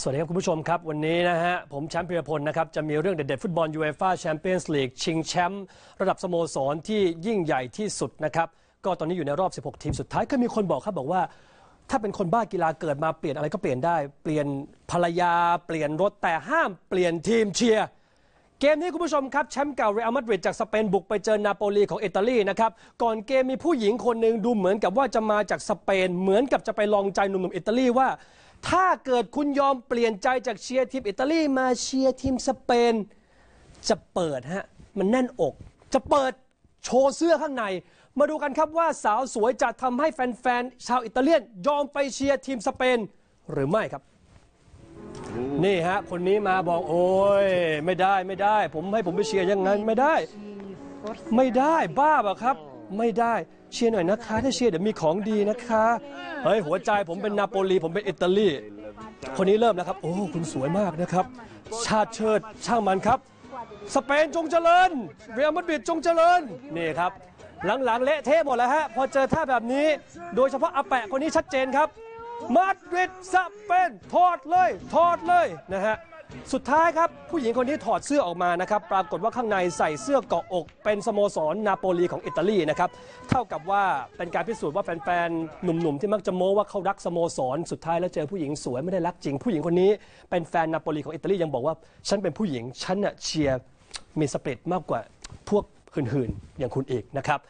สวัสดีครับคุณผู้ชมครับ วันนี้นะฮะ ผมแชมป์พีรพลนะครับ จะมีเรื่องเด็ด ๆ ฟุตบอลยูเอฟ่าแชมเปี้ยนส์ลีกชิงแชมป์ระดับสโมสรที่ยิ่งใหญ่ที่สุดนะครับ ก็ตอนนี้อยู่ในรอบ 16 ทีมสุดท้ายก็มีคนบอกครับบอกว่า ถ้าเป็นคนบ้ากีฬาเกิดมาเปลี่ยนอะไรก็เปลี่ยนได้ เปลี่ยนภรรยา เปลี่ยนรถแต่ห้ามเปลี่ยนทีมเชียร์เกมนี้คุณผู้ชมครับแชมป์เก่าเรอัลมาดริดจากสเปนบุกไปเจอนาโปลีของอิตาลีนะครับก่อนเกมมีผู้หญิงคนหนึ่งดูเหมือนกับว่าจะมาจากสเปนเหมือนกับจะไปลองใจหนุ่มๆอิตาลีว่า ถ้าเกิดคุณยอมเปลี่ยนใจจากเชียร์ทีมอิตาลีมาเชียร์ทีมสเปน จะเปิดฮะ มันแน่นอก จะเปิดโชว์เสื้อข้างใน มาดูกันครับว่าสาวสวยจะทำให้แฟนๆ ชาวอิตาเลียน ยอมไปเชียร์ทีมสเปนหรือไม่ครับ นี่ฮะ คนนี้มาบอกโอ้ยไม่ได้ไม่ได้ ผมให้ผมไปเชียร์อยังงั้นไม่ได้ ไม่ได้บ้าเปล่ะครับ ไม่ได้ เชียร์หน่อยนะคะ ถ้าเชียร์เดี๋ยวมีของดีนะคะ เฮ้ย หัวใจผมเป็นนาโปลี ผมเป็นอิตาลี คนนี้เริ่มแล้วครับ โอ้ คุณสวยมากนะครับ ชาติเชิดช่างมันครับ สเปนจงเจริญ เรอัลมาดริดจงเจริญ นี่ครับ หลังๆเละเทะหมดแล้วฮะ พอเจอท่าแบบนี้ โดยเฉพาะอาแปะคนนี้ชัดเจนครับ มาดริดสเปนถอดเลยถอดเลยนะฮะสุดท้ายครับผู้หญิงคนนี้ถอดเสื้อออกมานะครับปรากฏว่าข้างในใส่เสื้อเกาะอก เป็นสโมสรนาโปลีของอิตาลีนะครับเท่ากับว่าเป็นการพิสูจน์ว่าแฟนๆ หนุ่มๆ ที่มักจะโม้ว่าเขารักสโมสร สุดท้ายแล้วเจอผู้หญิงสวยไม่ได้รักจริง ผู้หญิงคนนี้เป็นแฟนนาโปลีของอิตาลียังบอกว่า ฉันเป็นผู้หญิงฉันน่ะเชียร์มีสปิริตมากกว่าพวกหื่นๆอย่างคุณเอกนะครับ